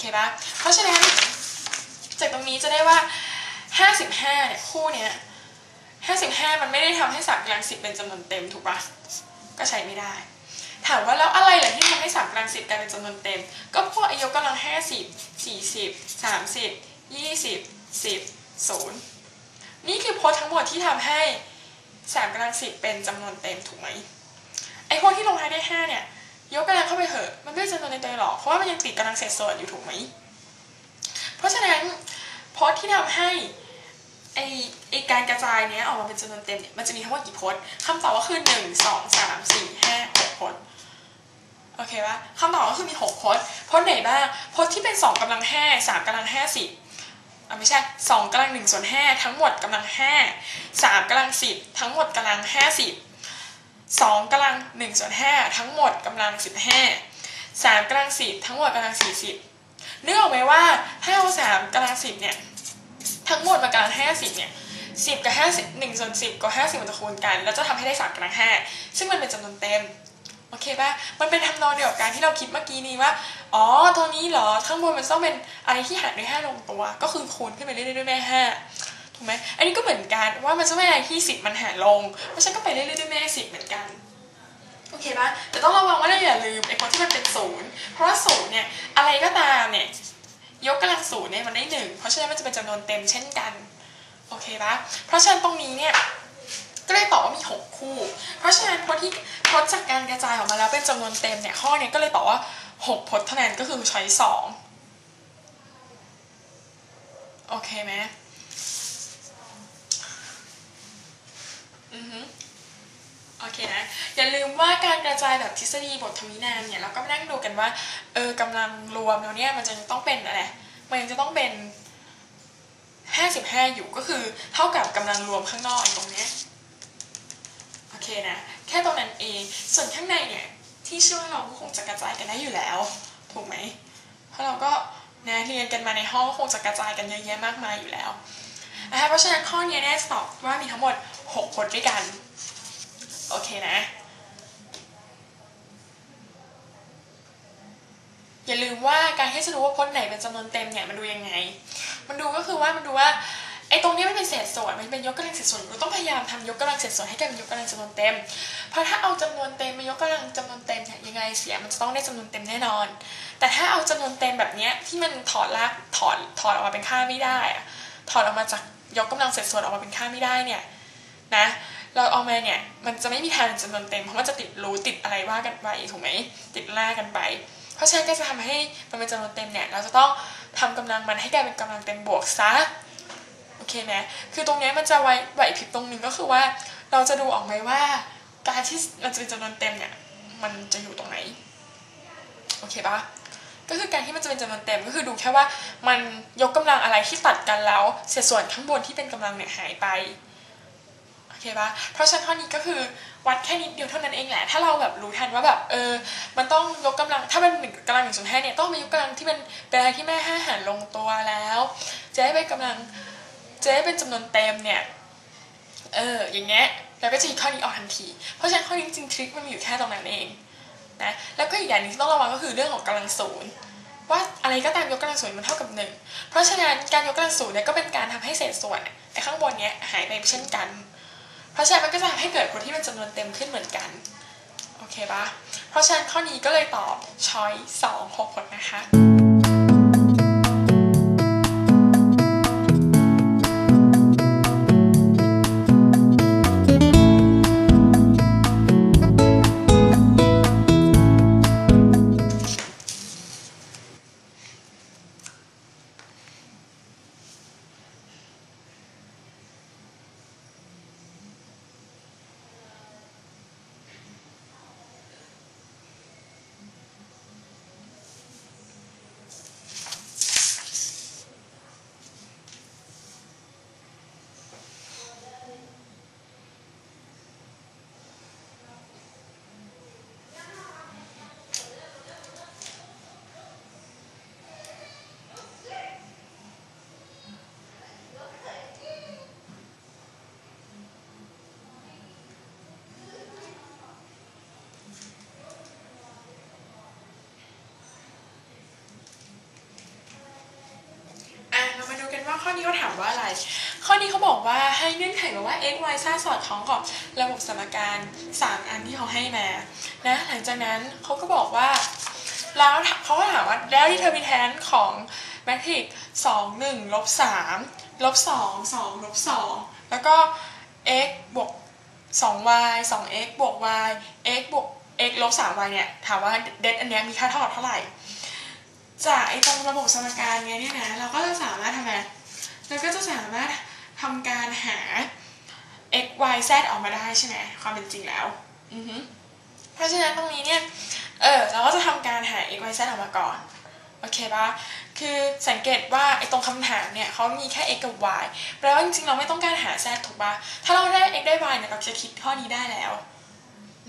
เคปะเพราะฉะนั้นจากตรงนี้จะได้ว่า 55 เนี่ยคู่เนี้ย55 มันไม่ได้ทำให้สามกำลังสิบเป็นจำนวนเต็มถูกปะก็ใช้ไม่ได้ ถามว่าแล้วอะไรล่ะที่ทำให้สามกำลังสิบกลายเป็นจำนวนเต็ม ก็พวกอายกกำลังห้าสิบสี่สิบสามสิบยี่สิบสิบศูนย์นี่คือพจน์ทั้งหมดที่ทำให้สามกำลังสิบเป็นจำนวนเต็มถูกไหมไอพวกที่ลงท้ายได้ห้าเนี่ย ยกกำลังเข้าไปเหอะ มันไม่ใช่จำนวนต็มหรอก เพราะว่ามันยังติดกำลังเศษส่วนอยู่ถูกไหม เพราะฉะนั้นพจน์ที่ทำให้ไอไอการกระจายเนี้ยออกมาเป็นจำนวนเต็มเนี่ยมันจะมีทั้งหมดกี่พจน์คำตอบก็คือหนึ่งสองสามสี่ห้าหกพจน์โอเคปะคำตอบก็คือมีหกพจน์พจน์ไหนบ้างพจน์ที่เป็นสองกำลังห้าสามกำลังห้าสิบอะไม่ใช่สองกำลังหนึ่งส่วนห้าทั้งหมดกำลังห้าสามกำลังสิบทั้งหมดกำลังห้าสิบ สองกำลังหนึ่งส่วนห้าทั้งหมดกำลังสิบห้าสามกำลังสิบทั้งหมดกำลังสี่สิบนึกออกไหมว่าถ้าเอาสามกำลังสิบเนี่ยทั้งหมดมากำลังห้าสิบเนี่ยสิบกับห้าสิบหนึ่งส่วนสิบกับห้าสิบมันจะคูณกัน แล้วจะทำให้ได้สามกำลังห้าซึ่งมันเป็นจำนวนเต็มโอเคป่ะมันเป็นทำนองเดียวกับการที่เราคิดเมื่อกี้นี้ว่า อ๋อ ตรงนี้เหรอ ข้างบนมันต้องเป็นอะไรที่หารด้วยห้าลงตัว ก็คือคูณขึ้นไปเรื่อยๆด้วยแม่ห้า ถูกไหมอันนี้ก็เหมือนกันว่ามันจะไม่อะไรที่สิบมันหาลงเพราะฉะนั้นก็ไปเรื่อยๆด้วยแม่สิบเหมือนกันโอเคปะแต่ต้องระวังว่าเราอย่าลืมไอ้คนที่มันเป็นศูนย์เพราะว่าศูนย์เนี่ยอะไรก็ตามเนี่ยยกกำลังศูนย์เนี่ยมันได้หนึ่งเพราะฉะนั้นมันจะเป็นจำนวนเต็มเช่นกันโอเคปะเพราะฉะนั้นตรงนี้เนี่ยก็เลยตอบว่ามี 6 คู่ เพราะฉะนั้นพจน์ที่พจน์จากการกระจายออกมาแล้วเป็นจำนวนเต็มเนี่ยข้อนี้ก็เลยตอบว่า 6 พจน์เท่านั้นก็คือช้อยสองโอเคไหม อือฮึโอเคนะ อย่าลืมว่าการกระจายแบบทฤษฎีบททวินามเนี่ยเราก็มานั่งดูกันว่า เออกำลังรวมแล้วเนี่ยมันจะต้องเป็นอะไร มันยังจะต้องเป็น 55 อยู่ก็คือเท่ากับกำลังรวมข้างนอกตรงเนี้ยโอเคนะ แค่ตรงนั้นเอง ส่วนข้างในเนี่ยที่เชื่อว่าเราก็คงจะกระจายกันได้อยู่แล้ว ถูกไหม เพราะเราก็นะเรียนกันมาในห้องก็คงจะกระจายกันเยอะแยะมากมายอยู่แล้ว นะคะเพราะฉะนั้นข้อนี้เนี่ยตอบว่ามีทั้งหมด 6 คนด้วยกัน โอเคนะ อย่าลืมว่าการที่จะรู้ว่าพจน์ไหนเป็นจำนวนเต็มเนี่ยมันดูยังไง มันดูก็คือว่ามันดูว่าไอ้ตรงนี้ไมันเป็นเศษส่วน มันเป็นยกกำลังเศษส่วนเราต้องพยายามทำยกกำลังเศษส่วนให้กลายเป็นยกกำลังจำนวนเต็ม เพราะถ้าเอาจำนวนเต็มมายกกำลังจำนวนเต็มเนี่ยยังไงเสียมันจะต้องได้จำนวนเต็มแน่นอน แต่ถ้าเอาจำนวนเต็มแบบเนี้ยที่มันถอดลากถอดถอดออกมาเป็นค่าไม่ได้อะถอดออกมาจาก ยกกำลังเศษส่วนออกมาเป็นค่าไม่ได้เนี่ยนะเราเอามาเนี่ยมันจะไม่มีทางจำนวนเต็มเพราะมันจะติดรูติดอะไรว่ากันไปถูกไหมติดล่ากันไป เพราะฉะนั้นก็จะทำให้มันเป็นจำนวนเต็มเนี่ยเราจะต้องทำกำลังมันให้กลายเป็นกำลังเต็มบวกซะโอเคไหมคือตรงนี้มันจะไวไหวพริบตรงหนึงก็คือว่า เราจะดูออกไหมว่า การที่มันจะเป็นจำนวนเต็มเนี่ยมันจะอยู่ตรงไหนโอเคปะ ก็คือการที่มันจะเป็นจำนวนเต็มก็คือดูแค่ว่ามันยกกำลังอะไรที่ตัดกันแล้วเศษส่วนข้างบนที่เป็นกำลังเนี่ยหายไปโอเคปะเพราะฉะนั้นข้อนี้ก็คือวัดแค่นิดเดียวเท่านั้นเองแหละถ้าเราแบบรู้ทันว่าแบบเออมันต้องยกกำลังถ้ามันหนึ่งกำลังหนึ่งส่วนห้าเนี่ยต้องมายกกำลังที่มันเป็นอะไรที่แม่ห้าหารลงตัวแล้วจะได้เป็นกำลังจะได้เป็นจำนวนเต็มเนี่ยเอออย่างเงี้ยเราก็จะหยิบข้อนี้ออกทันที เพราะฉะนั้นข้อนี้จริงๆทริคมันมีอยู่แค่ตรงนั้นเอง นะแล้วก็อีกอย่างหนึงที่ต้องระวังก็คือเรื่องของกำลังศูนย์ว่าอะไรก็ตามยกกำลังศูนย์มันเท่ากับหนึ่งเพราะฉะนั้นการยกกำลังศูนย์เนี่ยก็เป็นการทำให้เศษส่วนไอ้ข้างบนเนี้ยหายไปเช่นกัน เพราะฉะนั้นมันก็จะทำให้เกิดผลที่เป็นจำนวนเต็มขึ้นเหมือนกันโอเคปะเพราะฉะนั้นข้อนี้ก็เลยตอบช้อยสองหกผลนะคะ ข้อนี้เขาถามว่าอะไร ข้อนี้เขาบอกว่าให้เงื่อนไขมาว่า x y ซสอดคล้องกับระบบสมการ 3 อันที่เขาให้มา นะ หลังจากนั้นเขาก็บอกว่า แล้วเขาก็ถามว่าแล้วดีเทอร์มินแทนของแมทริกสองหนึ่งลบสามลบสองสองลบสองแล้วก็ x บวก 2y 2x บวก y x บวก x ลบ 3y เนี่ย ถามว่าเดทอันเนี้ยมีค่าเท่ากับเท่าไหร่ จากไอ้ตรงระบบสมการเงี้ยเนี่ยนะ เราก็จะสามารถทำไง เราก็จะสามารถทำการหา x y z ออกมาได้ใช่ไหมความเป็นจริงแล้วอือฮึเพราะฉะนั้นตรงนี้เนี่ยเออเราก็จะทำการหา x y z ออกมาก่อนโอเคปะคือสังเกตว่าไอ้ตรงคำถามเนี่ยเขามีแค่ x กับ y แปลว่าจริงๆ เราไม่ต้องการหา z ถูกปะถ้าเราได้ x ได้ y เนี่ยเราจะคิดข้อนี้ได้แล้ว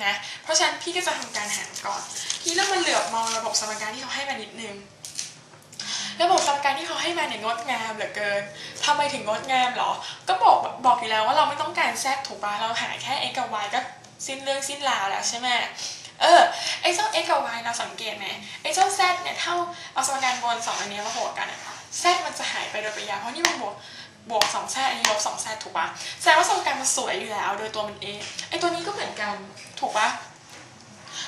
นะ เพราะฉะนั้นพี่ก็จะทำการหาก่อน ที่เรามาเหลือบมองระบบสมการที่เขาให้มานิดนึง ระบบสมการที่เขาให้มาเนี่ยงดงามเหลือเกินทำไมถึงงดงามหรอ ก็บอกบอกอยู่แล้วว่าเราไม่ต้องการ z ถูกปะเราหาแค่ x กับ y ก็สิ้นเรื่องสิ้นราวแล้วใช่ไหมเออไอ้เจ้า x กับ y เราสังเกตไหมไอ้เจ้า z เนี่ยเท่าเอาสมการบนสองอันนี้มาบวกกันอะ z มันจะหายไปโดยปริยายเพราะนี่มันบวกบวกสอง z อันนี้ลบสอง z ถูกปะแสดงว่าสมการมันสวยอยู่แล้ว โดยตัวมันเองไอ้ตัวนี้ก็เหมือนกันถูกปะ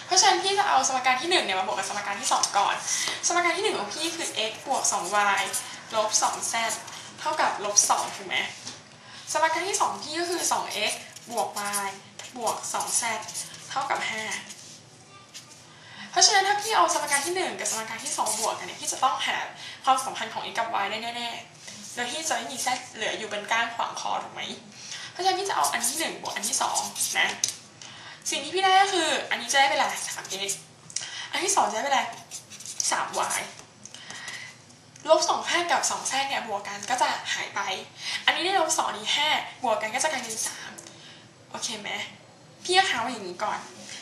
เพราะฉะนั้นพี่จะเอาสมการที่1เนี่ยมาบวกกับสมการที่ 2 ก่อน สมการที่ 1 ของพี่คือ x บวก 2y ลบ 2z เท่ากับลบ 2 ถูกไหมสมการที่ 2 พี่ก็คือ 2x บวก y บวก 2z เท่ากับ 5 เพราะฉะนั้นถ้าพี่เอาสมการที่ 1 กับสมการที่ 2 บวกกันเนี่ยพี่จะต้องหาความสัมพันธ์ของ x กับ y ได้แน่ๆ โดยที่จะไม่มี z เหลืออยู่เป็นก้านขวางคอถูกไหม เพราะฉะนั้นพี่จะเอาอันที่ 1 บวกอันที่ 2 นะ สิ่งที่พี่ได้ก็คือ อันนี้จะได้เป็นอะไร 3x อันที่2จะได้เป็นอะไร 3y ลบ2 5กับ2แทรกเนี่ยบวกกันก็จะหายไป อันนี้ได้ลบ2อันนี้5บวกกันก็จะกลายเป็น3โอเคไหมพี่ก็ค้างไว้อย่างนี้ก่อน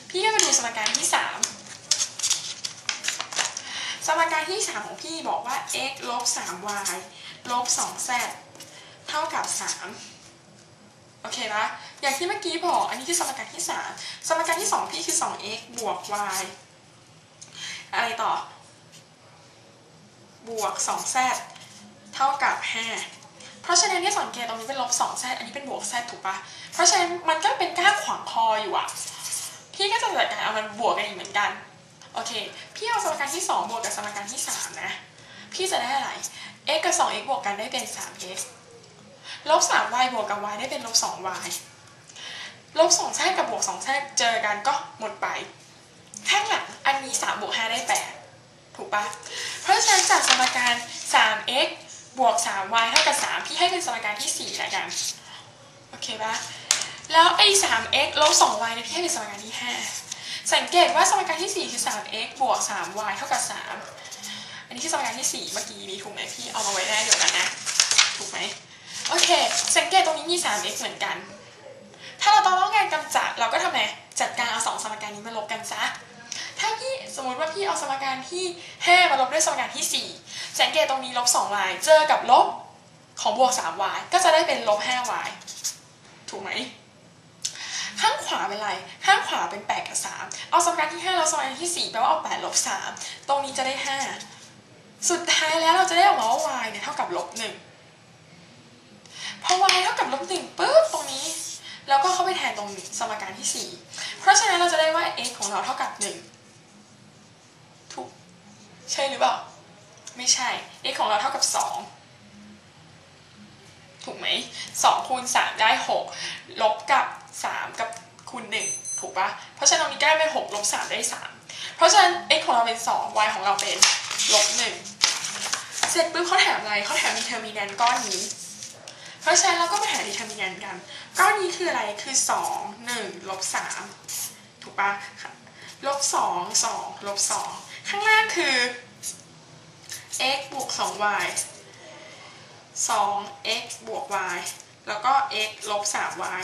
พี่ก็มาดูสมการที่3สมการที่3ของพี่บอกว่า x ลบ 3y ลบ 2z เท่ากับ3 โอเคปะอย่างที่เมื่อกี้บอกอันนี้คือสมการที่ 3 สมการที่ 2 พี่คือ 2x บวก y อะไรต่อ บวก 2z เท่ากับ 5 เพราะฉะนั้นที่สังเกตตรงนี้เป็นลบ 2z อันนี้เป็นบวก z ถูกปะเพราะฉะนั้นมันก็เป็นก้าขวางคออยู่อะพี่ก็จะจัดการเอามันบวกกันอีกเหมือนกัน โอเค พี่เอาสมการที่ 2 บวกกับสมการที่ 3 นะ พี่จะได้อะไร x กับ 2x บวกกันได้เป็น 3x ลบ 3y บวกกับ y ได้เป็นลบ 2y ลบ2แท่งกับบวก2แท่งเจอกันก็หมดไปข้างหลังอันนี้3บวก5ได้8ถูกปะเพราะฉะนั้นจากสมการ 3x บวก 3y เท่ากับ3พี่ให้เป็นสมการที่4แล้วกันโอเคปะแล้วไอ้ 3x ลบ 2y เนี่ยพี่ให้เป็นสมการที่5สังเกตว่าสมการที่4คือ 3x บวก 3y เท่ากับ3อันนี้คือสมการที่4เมื่อกี้นี้ถูกไหมพี่เอามาไว้ได้เดียวกันนะถูกไหม โอเค สังเกตตรงนี้มี 3x เหมือนกัน ถ้าเราต้องการกำจัดเราก็ทำไงจัดการเอาสองสมการนี้มาลบกันซะ ถ้าพี่สมมติว่าพี่เอาสมการที่ 5 มาลบด้วยสมการที่ 4 สังเกตตรงนี้ลบ 2y เจอกับลบของบวก 3y ก็จะได้เป็นลบ 5y ถูกไหมข้างขวาเป็นไร ข้างขวาเป็น 8 กับ 3 เอาสมการที่ 5 แล้วสมการที่ 4 แปลว่าเอา8ลบ3 ตรงนี้จะได้ 5 สุดท้ายแล้วเราจะได้ออกมาว่า y เนี่ยเท่ากับลบ1 พอ y เท่ากับลบ1ปุ๊บตรงนี้ แล้วก็เข้าไปแทนตรงสมการที่ 4 เพราะฉะนั้นเราจะได้ว่า x ของเราเท่ากับ 1 ถูก ใช่หรือเปล่า ไม่ใช่ x ของเราเท่ากับ 2 ถูกไหม2คูณ3ได้ 6 ลบกับ 3 กับคูณ 1 ถูกปะเพราะฉะนั้นตรงนี้ก็ได้เป็น6ลบ3ได้ 3 เพราะฉะนั้น x ของเราเป็น 2 y ของเราเป็นลบ1เสร็จปุ๊บเขาแถมอะไรเขาแถมดีเทอร์มินนก้อนนี้ ราะฉะนั้นเราก็มาหาดีทามินันกัน ก้อนนี้คืออะไรคือ 2 1ลบ3ถูกปะลบ2 2ลบ2ข้างล่างคือ x บวก 2y 2x บวก y แล้วก็ x ลบ 3y